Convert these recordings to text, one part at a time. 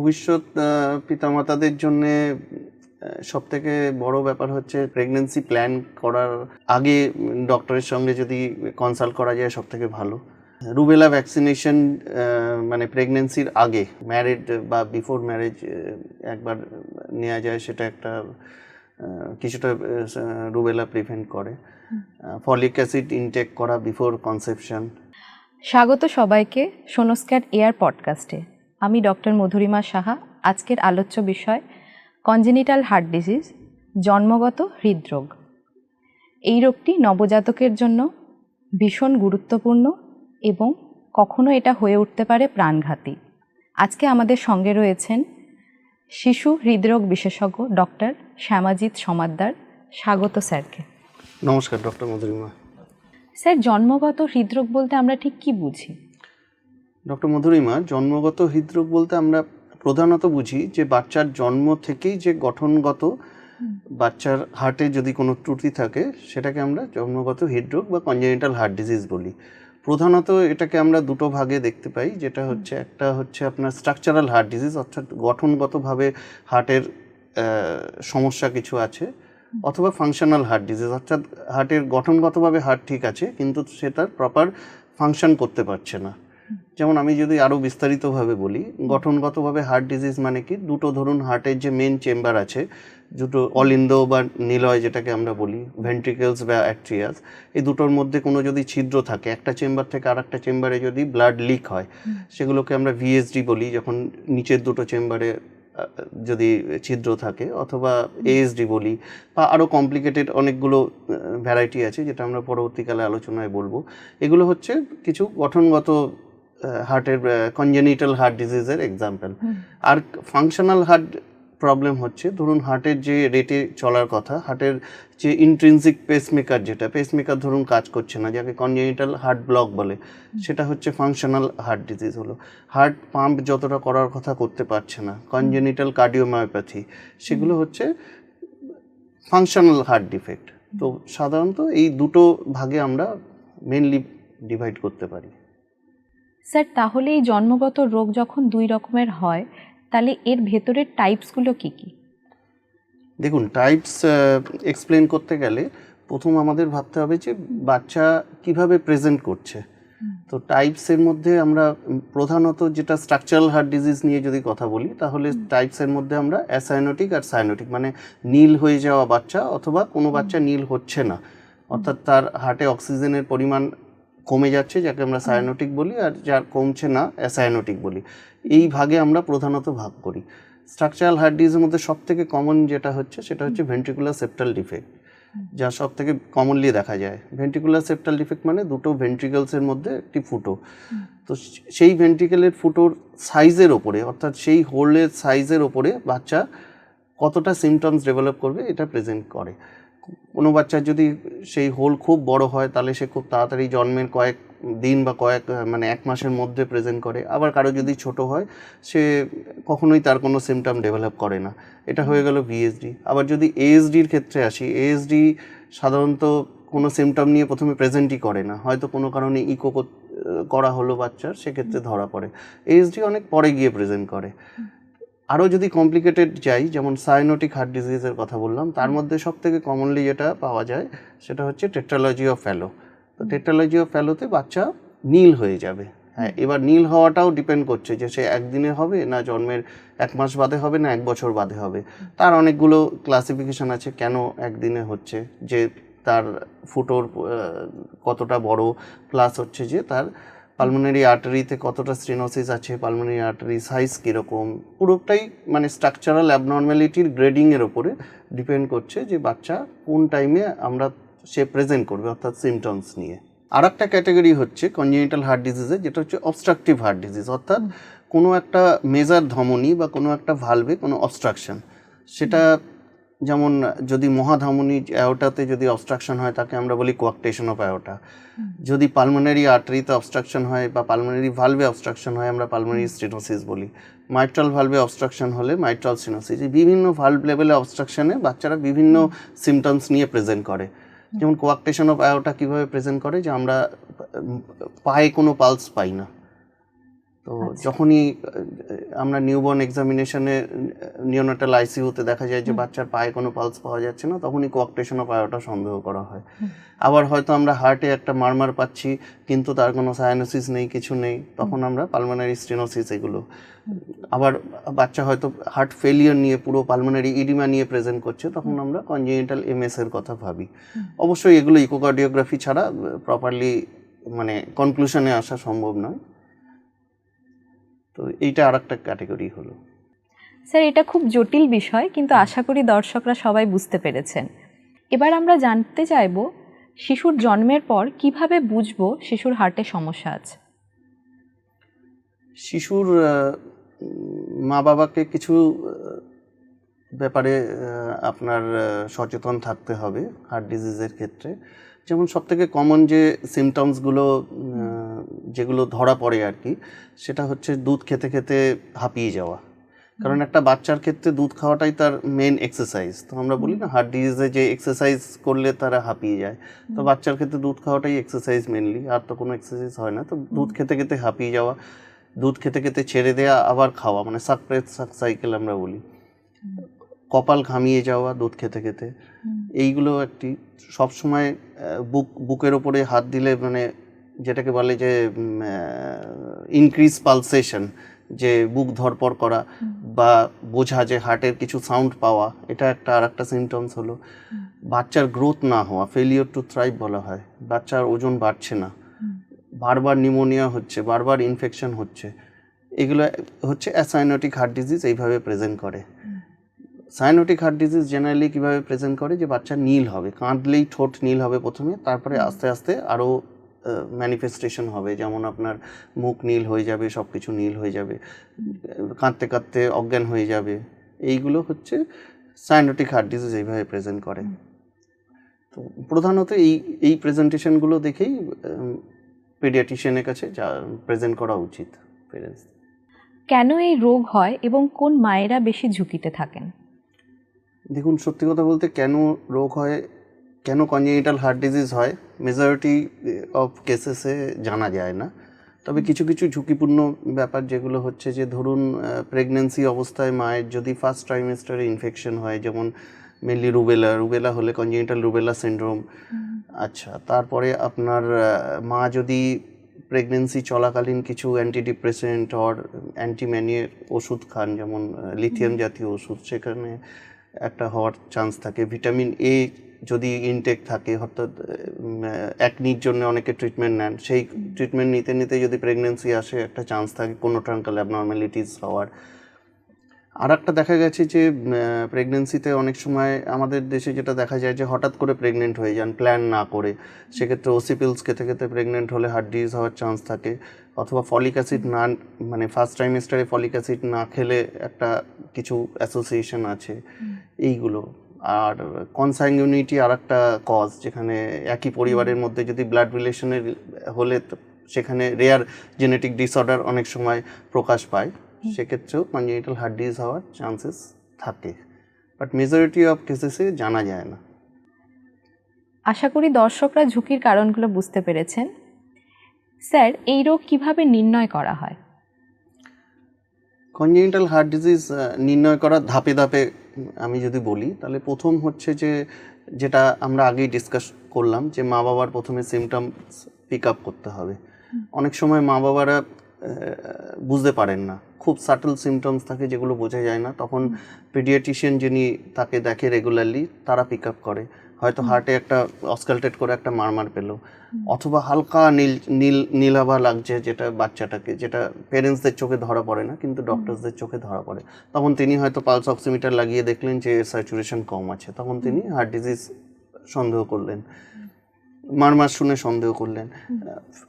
ভবিষ্যৎ পিতামাতাদের জন্য সব থেকে বড় ব্যাপার হচ্ছে প্রেগনেন্সি প্ল্যান করার আগে ডক্টরের সঙ্গে যদি কনসাল্ট করা যায় সব থেকে ভালো রুবেলা ভ্যাকসিনেশন মানে প্রেগনেন্সির আগে ম্যারিড বা বিফোর ম্যারেজ একবার নেওয়া যায় সেটা একটা কিছুটা রুবেলা প্রিভেন্ট করে। ফলিক অ্যাসিড ইনটেক করা বিফোর কনসেপশন স্বাগত সবাইকে সোনোস্ক্যাট এয়ার পডকাস্টে। আমি ডক্টর মধুরিমা সাহা আজকের আলোচ্য বিষয় কনজেনিটাল হার্ট ডিজিজ জন্মগত হৃদরোগ। এই রোগটি নবজাতকের জন্য ভীষণ গুরুত্বপূর্ণ এবং কখনো এটা হয়ে উঠতে পারে প্রাণঘাতী। আজকে আমাদের সঙ্গে রয়েছেন শিশু হৃদরোগ বিশেষজ্ঞ ডক্টর শ্যামাজিৎ সমাদ্দার স্বাগত স্যারকে। নমস্কার ডক্টর মধুরিমা। স্যার জন্মগত হৃদরোগ বলতে আমরা ঠিক কি বুঝি? ডক্টর মধুরিমা জন্মগত হৃদরোগ বলতে আমরা প্রধানত বুঝি যে বাচ্চার জন্ম থেকেই যে গঠনগত বাচ্চার হার্টে যদি কোনো ত্রুটি থাকে সেটাকে আমরা জন্মগত হৃদরোগ বা কনজেনিটাল হার্ট ডিজিজ বলি। প্রধানত এটাকে আমরা দুটো ভাগে দেখতে পাই যেটা হচ্ছে একটা হচ্ছে আপনার স্ট্রাকচারাল হার্ট ডিজিজ অর্থাৎ গঠনগতভাবে হার্টের সমস্যা কিছু আছে অথবা ফাংশনাল হার্ট ডিজিজ অর্থাৎ হার্টের গঠনগতভাবে হার্ট ঠিক আছে কিন্তু সে তার প্রপার ফাংশন করতে পারছে না। যেমন আমি যদি আরও বিস্তারিতভাবে বলি গঠনগতভাবে হার্ট ডিজিজ মানে কি? দুটো ধরুন হার্টের যে মেন চেম্বার আছে দুটো অলিন্দ বা নিলয় যেটাকে আমরা বলি ভেন্ট্রিকেলস বা অ্যাট্রিয়াস এই দুটোর মধ্যে কোনো যদি ছিদ্র থাকে একটা চেম্বার থেকে আর একটা চেম্বারে যদি ব্লাড লিক হয় সেগুলোকে আমরা ভিএসডি বলি যখন নিচের দুটো চেম্বারে যদি ছিদ্র থাকে অথবা এএসডি বলি বা আরও কমপ্লিকেটেড অনেকগুলো ভ্যারাইটি আছে যেটা আমরা পরবর্তীকালে আলোচনায় বলব। এগুলো হচ্ছে কিছু গঠনগত হার্টের কনজেনিটাল হার্ট ডিজিজের এক্সাম্পল আর ফাংশনাল হার্ট প্রবলেম হচ্ছে ধরুন হার্টের যে রেটে চলার কথা হার্টের যে ইন্ট্রিনসিক পেসমেকার যেটা পেসমেকার ধরুন কাজ করছে না যাকে কনজেনিটাল হার্ট ব্লক বলে সেটা হচ্ছে ফাংশনাল হার্ট ডিজিজ হলো। হার্ট পাম্প যতটা করার কথা করতে পারছে না কনজেনিটাল কার্ডিওমায়োপ্যাথি সেগুলো হচ্ছে ফাংশনাল হার্ট ডিফেক্ট তো সাধারণত এই দুটো ভাগে আমরা মেনলি ডিভাইড করতে পারি। স্যার তাহলে এই জন্মগত রোগ যখন দুই রকমের হয় তাহলে এর ভেতরের টাইপসগুলো কি কি? দেখুন টাইপস এক্সপ্লেন করতে গেলে প্রথম আমাদের ভাবতে হবে যে বাচ্চা কীভাবে প্রেজেন্ট করছে। তো টাইপসের মধ্যে আমরা প্রধানত যেটা স্ট্রাকচারাল হার্ট ডিজিজ নিয়ে যদি কথা বলি তাহলে টাইপসের মধ্যে আমরা অ্যাসাইনোটিক আর সাইনোটিক মানে নীল হয়ে যাওয়া বাচ্চা অথবা কোনো বাচ্চা নীল হচ্ছে না। অর্থাৎ তার হার্টে অক্সিজেনের পরিমাণ কমে যাচ্ছে যাকে আমরা সায়ানোটিক বলি আর যার কমছে না অ্যাসায়ানোটিক বলি। এই ভাগে আমরা প্রধানত ভাগ করি। স্ট্রাকচারাল হার্ট ডিজিজের মধ্যে সব থেকে কমন যেটা হচ্ছে সেটা হচ্ছে ভেন্ট্রিকুলার সেপ্টাল ডিফেক্ট যা সব থেকে কমনলি দেখা যায়। ভেন্ট্রিকুলার সেপ্টাল ডিফেক্ট মানে দুটো ভেন্ট্রিকলসের মধ্যে একটি ফুটো। তো সেই ভেন্ট্রিকেলের ফুটোর সাইজের ওপরে অর্থাৎ সেই হোলের সাইজের ওপরে বাচ্চা কতটা সিমটমস ডেভেলপ করবে এটা প্রেজেন্ট করে। কোনো বাচ্চার যদি সেই হোল খুব বড় হয়, তাহলে সে খুব তাড়াতাড়ি জন্মের কয়েক দিন বা কয়েক মানে এক মাসের মধ্যে প্রেজেন্ট করে। আবার কারও যদি ছোট হয়, সে কখনোই তার কোনো সিমটম ডেভেলপ করে না। এটা হয়ে গেল ভিএসডি আবার যদি এএসডির ক্ষেত্রে আসি এএসডি সাধারণত কোনো সিমটম নিয়ে প্রথমে প্রেজেন্টই করে না। হয়তো কোনো কারণে ইকো করা হলো বাচ্চার, সেক্ষেত্রে ধরা পড়ে। এএসডি অনেক পরে গিয়ে প্রেজেন্ট করে। আরও যদি কমপ্লিকেটেড যাই যেমন সাইনোটিক হার্ট ডিজিজের কথা বললাম তার মধ্যে সব থেকে কমনলি যেটা পাওয়া যায় সেটা হচ্ছে টেট্রালজি অফ ফ্যালো তো টেট্রালজি অফ ফ্যালোতে বাচ্চা নীল হয়ে যাবে। হ্যাঁ এবার নীল হওয়াটাও ডিপেন্ড করছে যে সে একদিনে হবে না জন্মের এক মাস বাদে হবে না এক বছর বাদে হবে। তার অনেকগুলো ক্লাসিফিকেশন আছে কেন একদিনে হচ্ছে? যে তার ফুটোর কতটা বড় প্লাস হচ্ছে যে তার পালমোনারি আর্টারিতে কতটা স্ট্রিনোসিস আছে পালমোনারি আর্টারি সাইজ কীরকম, পুরোটাই মানে স্ট্রাকচারাল অ্যাবনর্ম্যালিটির গ্রেডিংয়ের ওপরে ডিপেন্ড করছে যে বাচ্চা কোন টাইমে আমরা সে প্রেজেন্ট করবে, অর্থাৎ সিমটমস নিয়ে। আর একটা ক্যাটাগরি হচ্ছে কনজেনিটাল হার্ট ডিজিজে যেটা হচ্ছে অবস্ট্রাকটিভ হার্ট ডিজিজ অর্থাৎ কোনো একটা মেজার ধমনী বা কোনো একটা ভালভে কোনো অবস্ট্রাকশন সেটা যেমন যদি মহাধমনী অ্যাওটাতে যদি অবস্ট্রাকশন হয় তাকে আমরা বলি কোয়াকটেশন অফ অ্যাওটা যদি পালমোনারি আর্টারিতে অবস্ট্রাকশন হয় বা পালমোনারি ভালভে অবস্ট্রাকশন হয় আমরা পালমোনারি স্টেনোসিস বলি। মাইট্রাল ভালভে অবস্ট্রাকশন হলে মাইট্রাল স্টেনোসিস এই বিভিন্ন ভালভ লেভেলে অবস্ট্রাকশনে বাচ্চারা বিভিন্ন সিমটমস নিয়ে প্রেজেন্ট করে। যেমন কোয়াকটেশন অফ আয়োটা কীভাবে প্রেজেন্ট করে? যে আমরা পায়ে কোনো পালস পাই না। তো যখনই আহ, আমরা নিউবর্ন এক্সামিনেশনে নিওনাটাল আইসিইউতে দেখা যায় যে বাচ্চার পায়ে কোনো পালস পাওয়া যাচ্ছে না তখনই কোয়াকটেশন অফ আয়োটা সন্দেহ করা হয়। আবার হয়তো আমরা হার্টে একটা মারমার পাচ্ছি কিন্তু তার কোনো সায়ানোসিস নেই কিছু নেই তখন আমরা পালমোনারি স্টেনোসিস এগুলো। আবার বাচ্চা হয়তো হার্ট ফেলিয়ার নিয়ে পুরো পালমোনারি ইডিমা নিয়ে প্রেজেন্ট করছে তখন আমরা কনজেনিটাল এমএস এর কথা ভাবি। অবশ্যই এগুলো ইকোকার্ডিওগ্রাফি ছাড়া প্রপারলি মানে কনক্লুশনে আসা সম্ভব নয়। তো এইটা আর একটা ক্যাটাগরি হলো। স্যার এটা খুব জটিল বিষয় কিন্তু আশা করি দর্শকরা সবাই বুঝতে পেরেছেন। এবার আমরা জানতে চাইব শিশুর জন্মের পর কীভাবে বুঝব শিশুর হার্টে সমস্যা আছে? শিশুর মা বাবাকে কিছু ব্যাপারে আপনার সচেতন থাকতে হবে হার্ট ডিজিজের ক্ষেত্রে। যেমন সব থেকে কমন যে সিমটমসগুলো যেগুলো ধরা পড়ে আর কি সেটা হচ্ছে দুধ খেতে খেতে হাঁপিয়ে যাওয়া। কারণ একটা বাচ্চার ক্ষেত্রে দুধ খাওয়াটাই তার মেন এক্সারসাইজ তো আমরা বলি না হার্ট ডিজিজে যে এক্সারসাইজ করলে তারা হাঁপিয়ে যায়। তো বাচ্চার ক্ষেত্রে দুধ খাওয়াটাই এক্সারসাইজ মেনলি আর তো কোনো এক্সারসাইজ হয় না। তো দুধ খেতে খেতে হাঁপিয়ে যাওয়া দুধ খেতে খেতে ছেড়ে দেওয়া আবার খাওয়া মানে সাকপ্রেস সাক সাইকেল আমরা বলি। কপাল ঘামিয়ে যাওয়া দুধ খেতে খেতে। এইগুলো একটি সবসময় বুক বুকের ওপরে হাত দিলে মানে যেটাকে বলে যে ইনক্রিজ পালসেশন যে বুক ধরপড় করা বা বোঝা যে হার্টের কিছু সাউন্ড পাওয়া এটা একটা আর একটা সিমটমস হলো বাচ্চার গ্রোথ না হওয়া ফেলিওর টু থ্রাইভ বলা হয় বাচ্চার ওজন বাড়ছে না। বারবার নিউমোনিয়া হচ্ছে বারবার ইনফেকশন হচ্ছে এগুলো হচ্ছে অ্যাসাইনোটিক হার্ট ডিজিজ এইভাবে প্রেজেন্ট করে। সাইনোটিক হার্ট ডিজিজ জেনারেলি কীভাবে প্রেজেন্ট করে? যে বাচ্চা নীল হবে কাঁদলেই ঠোঁট নীল হবে প্রথমে তারপরে আস্তে আস্তে আরও ম্যানিফেস্টেশন হবে। যেমন আপনার মুখ নীল হয়ে যাবে সব কিছু নীল হয়ে যাবে কাঁদতে কাঁদতে অজ্ঞান হয়ে যাবে। এইগুলো হচ্ছে সাইনোটিক হার্ট ডিজিজ এইভাবে প্রেজেন্ট করে। তো প্রধানত এই এই প্রেজেন্টেশনগুলো দেখেই পেডিয়াটিশিয়ানের কাছে যা প্রেজেন্ট করা উচিত পেরেন্টস কেন এই রোগ হয় এবং কোন মায়েরা বেশি ঝুঁকিতে থাকেন? দেখুন সত্যি কথা বলতে কেন রোগ হয় কেন কনজেনিটাল হার্ট ডিজিজ হয় মেজরিটি অফ কেসেসে জানা যায় না। তবে কিছু কিছু ঝুঁকিপূর্ণ ব্যাপার যেগুলো হচ্ছে যে ধরুন প্রেগনেন্সি অবস্থায় মায়ের যদি ফার্স্ট ট্রাইমেস্টারে ইনফেকশন হয় যেমন মেনলি রুবেলা রুবেলা হলে কনজেনিটাল রুবেলা সিন্ড্রোম আচ্ছা তারপরে আপনার মা যদি প্রেগনেন্সি চলাকালীন কিছু অ্যান্টিডিপ্রেসেন্ট অর অ্যান্টিম্যানিয়ার ওষুধ খান যেমন লিথিয়াম জাতীয় ওষুধ সেখানে একটা হওয়ার চান্স থাকে। ভিটামিন এ যদি ইনটেক থাকে, অর্থাৎ একনির জন্য অনেকে ট্রিটমেন্ট নেন, সেই ট্রিটমেন্ট নিতে নিতে যদি প্রেগনেন্সি আসে, একটা চান্স থাকে কোনো ট্রাঙ্কাল অ্যাবনর্মালিটিস হওয়ার। আর একটা দেখা গেছে যে প্রেগনেন্সিতে অনেক সময় আমাদের দেশে যেটা দেখা যায় যে, হঠাৎ করে প্রেগনেন্ট হয়ে যান প্ল্যান না করে। সেক্ষেত্রে ওসিপিলস খেতে খেতে প্রেগনেন্ট হলে হার্ট ডিজিজ হওয়ার চান্স থাকে। অথবা ফলিক অ্যাসিড না মানে ফার্স্ট ট্রাইমেস্টারে ফলিক অ্যাসিড না খেলে একটা কিছু অ্যাসোসিয়েশন আছে। এইগুলো। আর কনসাইংউনিটি আর একটা কজ যেখানে একই পরিবারের মধ্যে যদি ব্লাড রিলেশনের হলে সেখানে রেয়ার জেনেটিক ডিসঅর্ডার অনেক সময় প্রকাশ পায়। সেক্ষেত্রেও কনজেনিটাল হার্ট ডিজিজ হওয়ার চান্সেস থাকে। বাট মেজরিটি অফ কেসেসে জানা যায় না। আশা করি দর্শকরা ঝুঁকির কারণগুলো বুঝতে পেরেছেন। স্যার এই রোগ কীভাবে নির্ণয় করা হয়? কনজেনিটাল হার্ট ডিজিজ নির্ণয় করার ধাপে ধাপে আমি যদি বলি তাহলে প্রথম হচ্ছে যে যেটা আমরা আগেই ডিসকাস করলাম যে মা বাবার প্রথমে সিমটমস পিক আপ করতে হবে। অনেক সময় মা বাবারা বুঝতে পারেন না। খুব সাটল সিমটমস থাকে যেগুলো বোঝা যায় না। তখন পিডিয়াটিশিয়ান যিনি তাকে দেখে রেগুলারলি তারা পিক আপ করে। হয়তো হার্টে একটা অসকালটেট করে একটা মারমার পেল। অথবা হালকা নীল নীল নীলাভা লাগছে যেটা বাচ্চাটাকে যেটা পেরেন্টসদের চোখে ধরা পড়ে না কিন্তু ডক্টরসদের চোখে ধরা পড়ে। তখন তিনি হয়তো পালস অক্সিমিটার লাগিয়ে দেখলেন যে স্যাচুরেশন কম আছে। তখন তিনি হার্ট ডিজিজ সন্দেহ করলেন। মারমার শুনে সন্দেহ করলেন।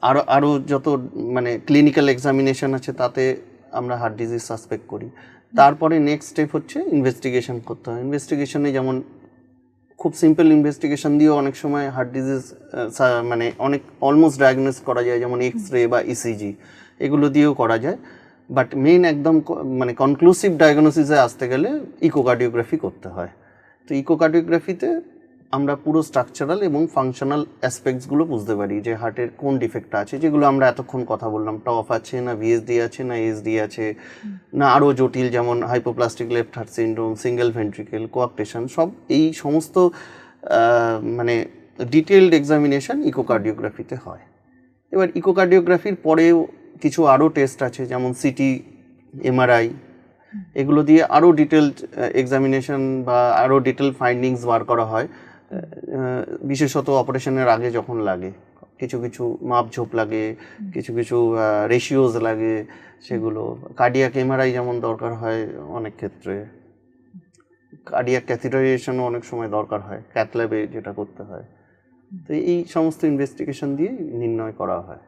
আরও আরও যত মানে ক্লিনিক্যাল এক্সামিনেশন আছে তাতে আমরা হার্ট ডিজিজ সাসপেক্ট করি। তারপরে নেক্সট স্টেপ হচ্ছে ইনভেস্টিগেশন করতে হয়। ইনভেস্টিগেশনে যেমন খুব সিম্পল ইনভেস্টিগেশন দিয়েও অনেক সময় হার্ট ডিজিজ মানে অনেক অলমোস্ট ডায়াগনোস করা যায়, যেমন এক্স রে বা ইসিজি এগুলো দিয়েও করা যায়। বাট মেইন একদম মানে কনক্লুসিভ ডায়াগনোসিসে আসতে গেলে ইকোকার্ডিওগ্রাফি করতে হয়। তো ইকোকার্ডিওগ্রাফিতে আমরা পুরো স্ট্রাকচারাল এবং ফাংশনাল অ্যাসপেক্টসগুলো বুঝতে পারি যে হার্টের কোন ডিফেক্টটা আছে যেগুলো আমরা এতক্ষণ কথা বললাম। টফ আছে না ভিএসডি আছে না এসডি আছে না আরও জটিল যেমন hypoplastic left heart syndrome single ventricle coarctation সব এই সমস্ত মানে ডিটেলড এক্সামিনেশন ইকোকার্ডিওগ্রাফিতে হয়। এবার ইকোকার্ডিওগ্রাফির পরেও কিছু আরও টেস্ট আছে যেমন সিটি এমআরআই এগুলো দিয়ে আরও ডিটেলড এক্সামিনেশন বা আরও ডিটেল ফাইন্ডিংস বার করা হয়। বিশেষত অপারেশনের আগে যখন লাগে, কিছু কিছু মাপঝোপ লাগে, কিছু কিছু রেশিওজ লাগে, সেগুলো। কার্ডিয়াক এমআরআই যেমন দরকার হয় অনেক ক্ষেত্রে। কার্ডিয়াক ক্যাথিটারাইজেশনও অনেক সময় দরকার হয় ক্যাথল্যাবে যেটা করতে হয়। তো এই সমস্ত ইনভেস্টিগেশন দিয়ে নির্ণয় করা হয়।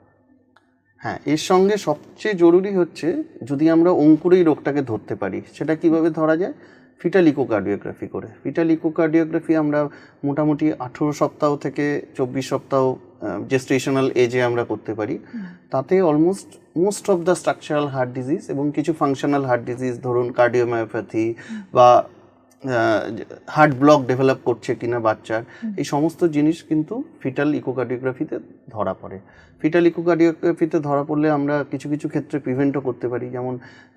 হ্যাঁ এর সঙ্গে সবচেয়ে জরুরি হচ্ছে যদি আমরা অঙ্কুরেই রোগটাকে ধরতে পারি, সেটা কীভাবে ধরা যায়? ফিটাল ইকোকার্ডিওগ্রাফি করে। ফিটাল ইকোকার্ডিওগ্রাফি আমরা মোটামুটি আঠেরো সপ্তাহ থেকে চব্বিশ সপ্তাহ জেস্টেশনাল এজে আমরা করতে পারি। তাতে almost most of the structural heart disease এবং কিছু ফাংশনাল হার্ট ডিজিজ ধরুন কার্ডিওমায়োপ্যাথি বা হার্ট ব্লক ডেভেলপ করছে কিনা বাচ্চার এই সমস্ত জিনিস কিন্তু ফিটাল ইকোকার্ডিওগ্রাফিতে ধরা পড়ে। ফিটাল ইকোকার্ডিওগ্রাফিতে ধরা পড়লে আমরা কিছু কিছু ক্ষেত্রে প্রিভেন্টও করতে পারি। যেমন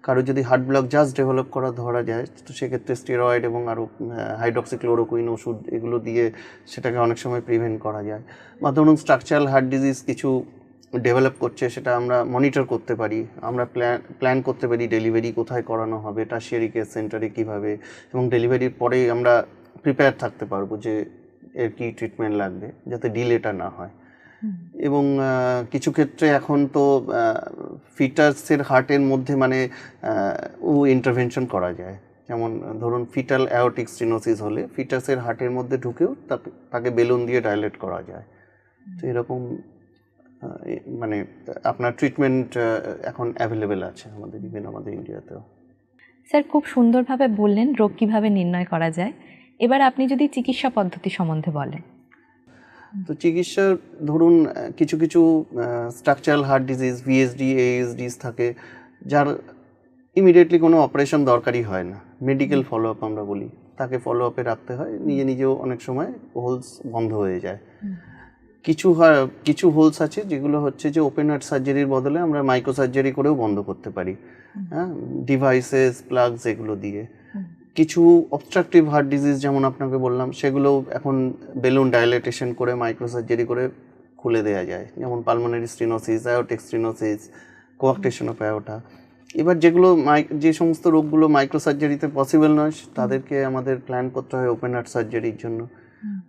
কারও যদি হার্ট ব্লক জাস্ট ডেভেলপ করা ধরা যায় তো সেক্ষেত্রে স্টেরয়েড এবং আরও হাইড্রক্সিক্লোরোকুইন ওষুধ এগুলো দিয়ে সেটাকে অনেক সময় প্রিভেন্ট করা যায়। বা ধরুন স্ট্রাকচারাল হার্ট ডিজিজ কিছু ডেভেলপ করছে সেটা আমরা মনিটর করতে পারি আমরা প্ল্যান প্ল্যান করতে পারি ডেলিভারি কোথায় করানো হবে টার্সিয়ারি কেয়ার সেন্টারে কীভাবে এবং ডেলিভারির পরেই আমরা প্রিপেয়ার থাকতে পারব যে এর কী ট্রিটমেন্ট লাগবে যাতে ডিলেটা না হয়। এবং কিছু ক্ষেত্রে এখন তো ফিটার্সের হার্টের মধ্যে মানে ও ইন্টারভেনশন করা যায়। যেমন ধরুন ফিটাল অ্যাওটিক স্টিনোসিস হলে ফিটাসের হার্টের মধ্যে ঢুকেও তাকে তাকে বেলুন দিয়ে ডাইলেট করা যায়। তো এরকম মানে আপনার ট্রিটমেন্ট এখন অ্যাভেলেবেল আছে আমাদের ইভেন আমাদের ইন্ডিয়াতেও স্যার খুব সুন্দরভাবে বললেন রোগ কীভাবে নির্ণয় করা যায়। এবার আপনি যদি চিকিৎসা পদ্ধতি সম্বন্ধে বলেন। তো চিকিৎসার ধরুন কিছু কিছু structural heart disease VSD ASDs থাকে যার ইমিডিয়েটলি কোনো অপারেশন দরকারই হয় না। মেডিকেল ফলো আপ আমরা বলি। তাকে ফলো আপে রাখতে হয় নিজে নিজেও অনেক সময় হোলস বন্ধ হয়ে যায়। কিছু হয় কিছু হোলস আছে যেগুলো হচ্ছে যে ওপেন হার্ট সার্জারির বদলে আমরা মাইক্রো সার্জারি করেও বন্ধ করতে পারি। হ্যাঁ ডিভাইসেস প্লাগস এগুলো দিয়ে। কিছু অবস্ট্রাকটিভ হার্ট ডিজিজ যেমন আপনাকে বললাম সেগুলো এখন বেলুন ডাইলেটেশন করে মাইক্রো সার্জারি করে খুলে দেওয়া যায়। যেমন pulmonary stenosis aortic stenosis coarctation of aorta এবার যেগুলো মাই যে সমস্ত রোগগুলো মাইক্রো সার্জারিতে পসিবল নয় তাদেরকে আমাদের প্ল্যান করতে হয় ওপেন হার্ট সার্জারির জন্য।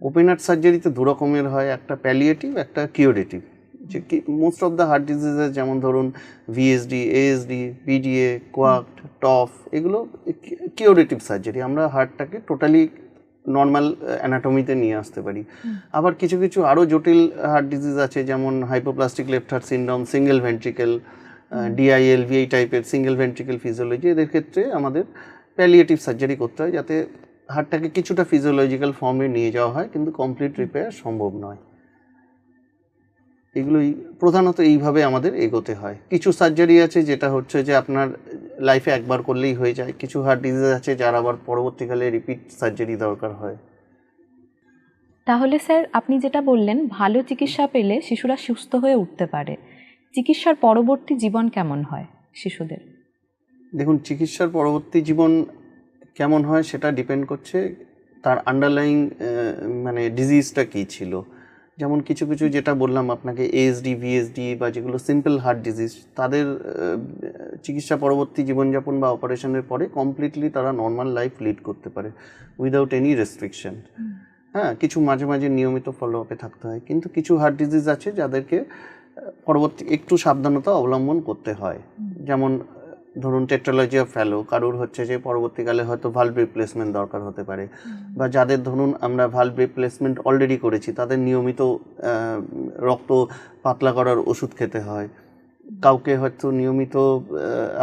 ওপেন হার্ট সার্জারিতে দু রকমের হয় একটা প্যালিয়েটিভ একটা কিউরেটিভ যে কি most of the heart diseases যেমন ধরুন ভিএসডি এএসডি বিডিএ কোয়াক্ট টফ এগুলো কিউরেটিভ সার্জারি আমরা হার্টটাকে টোটালি নর্মাল অ্যানাটমিতে নিয়ে আসতে পারি। আবার কিছু কিছু আরও জটিল হার্ট ডিজিজ আছে যেমন hypoplastic left heart syndrome single ventricle DILV এই টাইপের সিঙ্গেল ভেন্ট্রিকেল ফিজিওলজি এদের ক্ষেত্রে আমাদের প্যালিয়েটিভ সার্জারি করতে হয় যাতে হার্টটাকে কিছুটা ফিজিওলজিক্যাল ফর্মে নিয়ে যাওয়া হয় কিন্তু কমপ্লিট রিপেয়ার সম্ভব নয়। এগুলোই প্রধানত এইভাবে আমাদের এগোতে হয়। কিছু সার্জারি আছে যেটা হচ্ছে যে আপনার লাইফে একবার করলেই হয়ে যায়। কিছু হার্ট ডিজিজ আছে যার আবার পরবর্তীকালে রিপিট সার্জারি দরকার হয়। তাহলে স্যার আপনি যেটা বললেন ভালো চিকিৎসা পেলে শিশুরা সুস্থ হয়ে উঠতে পারে। চিকিৎসার পরবর্তী জীবন কেমন হয় শিশুদের? দেখুন চিকিৎসার পরবর্তী জীবন কেমন হয় সেটা ডিপেন্ড করছে তার আন্ডারলাইং মানে ডিজিজটা কী ছিল। যেমন কিছু কিছু যেটা বললাম আপনাকে এএসডি ভিএসডি বা যেগুলো সিম্পল হার্ট ডিজিজ তাদের চিকিৎসা পরবর্তী জীবনযাপন বা অপারেশনের পরে কমপ্লিটলি তারা নর্মাল লাইফ লিড করতে পারে উইদাউট এনি রেস্ট্রিকশন হ্যাঁ কিছু মাঝে মাঝে নিয়মিত ফলো আপে থাকতে হয়। কিন্তু কিছু হার্ট ডিজিজ আছে যাদেরকে পরবর্তী একটু সাবধানতা অবলম্বন করতে হয়। যেমন ধরুন টেট্রোলজি অফ ফ্যালো কারোর হচ্ছে যে পরবর্তীকালে হয়তো ভাল্ভ রিপ্লেসমেন্ট দরকার হতে পারে। বা যাদের ধরুন আমরা ভাল্ভ রিপ্লেসমেন্ট অলরেডি করেছি তাদের নিয়মিত রক্ত পাতলা করার ওষুধ খেতে হয়। কাউকে হয়তো নিয়মিত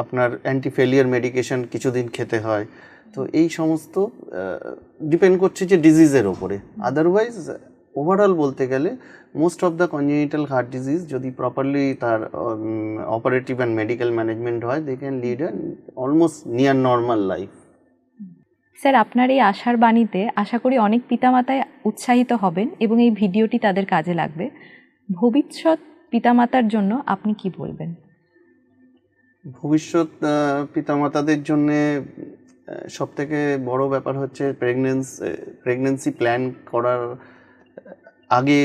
আপনার অ্যান্টি ফেলিয়ার মেডিকেশন কিছুদিন খেতে হয়। তো এই সমস্ত ডিপেন্ড করছে যে ডিজিজের ওপরে। আদারওয়াইজ ওভারঅল বলতে গেলে most of the congenital heart disease যদি প্রপারলি তার অপারেটিভ অ্যান্ড মেডিকেল ম্যানেজমেন্ট হয় they can lead an almost near normal life sir আপনার এই আশার বাণীতে আশা করি অনেক পিতামাতায় উৎসাহিত হবেন এবং এই ভিডিওটি তাদের কাজে লাগবে। ভবিষ্যৎ পিতামাতার জন্য আপনি কি বলবেন? ভবিষ্যৎ পিতামাতাদের জন্য সব থেকে বড় ব্যাপার হচ্ছে প্রেগনেন্স প্রেগনেন্সি প্ল্যান করার আগে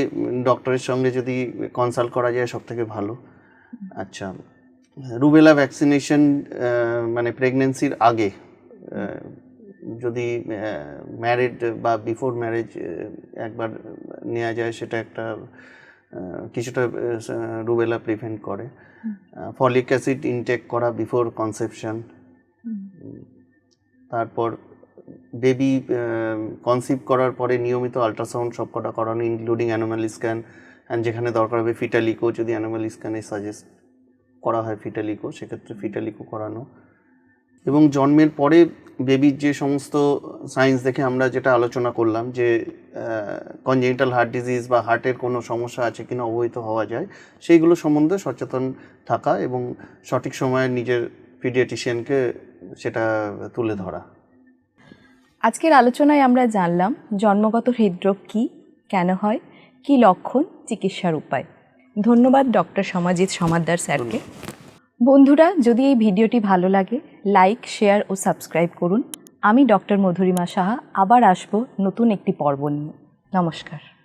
ডক্টরের সঙ্গে যদি কনসাল্ট করা যায় সব থেকে ভালো। আচ্ছা রুবেলা ভ্যাকসিনেশন মানে প্রেগনেন্সির আগে যদি ম্যারিড বা বিফোর ম্যারেজ একবার নেওয়া যায় সেটা একটা কিছুটা রুবেলা প্রিভেন্ট করে। ফলিক অ্যাসিড ইনটেক করা বিফোর কনসেপশন তারপর বেবি কনসিভ করার পরে নিয়মিত আল্ট্রাসাউন্ড সবকটা করানো ইনক্লুডিং অ্যানোমাল স্ক্যান অ্যান্ড যেখানে দরকার হবে ফিটালিকো যদি অ্যানোমাল স্ক্যানে সাজেস্ট করা হয় ফিটালিকো সেক্ষেত্রে ফিটালিকো করানো। এবং জন্মের পরে বেবির যে সমস্ত সায়েন্স দেখে আমরা যেটা আলোচনা করলাম যে কনজেনিটাল হার্ট ডিজিজ বা হার্টের কোনো সমস্যা আছে কিনা, অবহিত হওয়া যায়, সেইগুলো সম্বন্ধে সচেতন থাকা এবং সঠিক সময়ে নিজের পিডিয়াটিশিয়ানকে সেটা তুলে ধরা। আজকের আলোচনায় আমরা জানলাম জন্মগত হৃদরোগ কী কেন হয় কি লক্ষণ চিকিৎসার উপায়। ধন্যবাদ ডক্টর সমাজিৎ সমাদ্দার স্যারকে। বন্ধুরা যদি এই ভিডিওটি ভালো লাগে লাইক শেয়ার ও সাবস্ক্রাইব করুন। আমি ডক্টর মধুরিমা সাহা আবার আসব নতুন একটি পর্ব নিয়ে। নমস্কার।